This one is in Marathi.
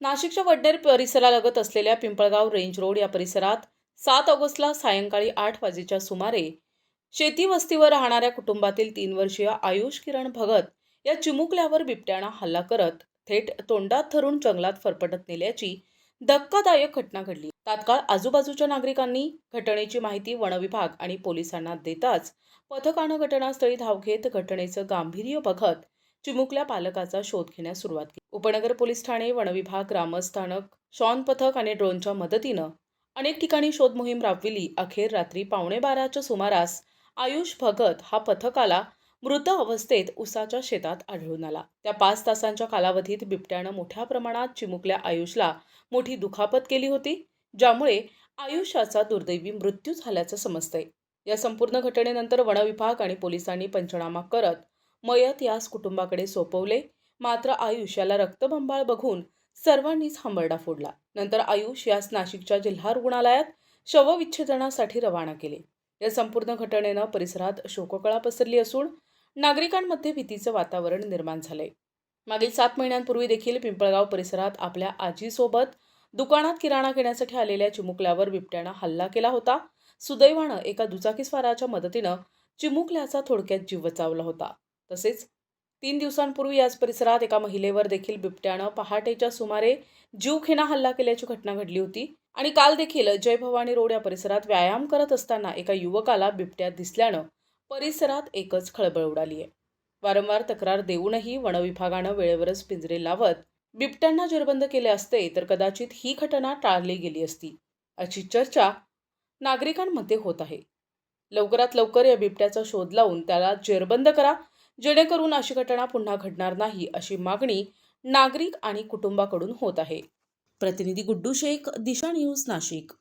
नाशिकच्या वडनेर परिसरालगत असलेल्या पिंपळगाव रेंज रोड या परिसरात सात ऑगस्टला सायंकाळी आठ वाजेच्या सुमारे शेती वस्तीवर राहणाऱ्या कुटुंबातील तीन वर्षीय आयुष किरण भगत या चिमुकल्यावर बिबट्यानं हल्ला करत थेट तोंडात धरून जंगलात फरफटत नेल्याची धक्कादायक घटना घडली. तात्काळ आजूबाजूच्या नागरिकांनी घटनेची माहिती वनविभाग आणि पोलिसांना देताच पथकानं घटनास्थळी धाव घेत घटनेचं गांभीर्य बघत चिमुकल्या पालकाचा शोध घेण्यास सुरुवात केली. उपनगर पोलीस ठाणे वनविभाग ग्रामस्थानक शॉन पथक आणि ड्रोनच्या मदतीनं अनेक ठिकाणी शोध मोहीम राबविली. अखेर रात्री पावणे बाराच्या सुमारास आयुष भगत हा पथकाला मृत अवस्थेत उसाच्या शेतात आढळून आला. त्या पाच तासांच्या कालावधीत बिबट्यानं मोठ्या प्रमाणात चिमुकल्या आयुषला मोठी दुखापत केली होती ज्यामुळे आयुष्याचा दुर्दैवी मृत्यू झाल्याचं समजतंय. या संपूर्ण घटनेनंतर वनविभाग आणि पोलिसांनी पंचनामा करत मयत यास कुटुंबाकडे सोपवले. मात्र आयुष याला रक्तबंबाळ बघून सर्वांनीच हंबरडा फोडला. नंतर आयुष यास नाशिकच्या जिल्हा रुग्णालयात शवविच्छेदनासाठी रवाना केले. या संपूर्ण घटनेनं परिसरात शोककळा पसरली असून नागरिकांमध्ये भीतीचं वातावरण निर्माण झालंय. मागील सात महिन्यांपूर्वी देखील पिंपळगाव परिसरात आपल्या आजीसोबत दुकानात किराणा घेण्यासाठी आलेल्या चिमुकल्यावर बिबट्यानं हल्ला केला होता. सुदैवानं एका दुचाकीस्वाराच्या मदतीनं चिमुकल्याचा थोडक्यात जीव बचावला होता. तसेच तीन दिवसांपूर्वी याच परिसरात एका महिलेवर देखील बिबट्यानं पहाटेच्या सुमारे जीवखेना हल्ला केल्याची घटना घडली होती आणि काल देखील जय भवानी रोड या परिसरात व्यायाम करत असताना एका युवकाला बिबट्यात दिसल्यानं परिसरात एकच खळबळ उडाली आहे वारंवार तक्रार देऊनही वनविभागानं वेळेवरच पिंजरे लावत बिबट्यांना जेरबंद केले असते तर कदाचित ही घटना टाळली गेली असती अशी चर्चा नागरिकांमध्ये होत आहे. लवकरात लवकर या बिबट्याचा शोध लावून त्याला जेरबंद करा जेणेकरून अशी घटना पुन्हा घडणार नाही अशी मागणी नागरिक आणि कुटुंबाकडून होत आहे. प्रतिनिधी गुड्डू शेख दिशा न्यूज नाशिक.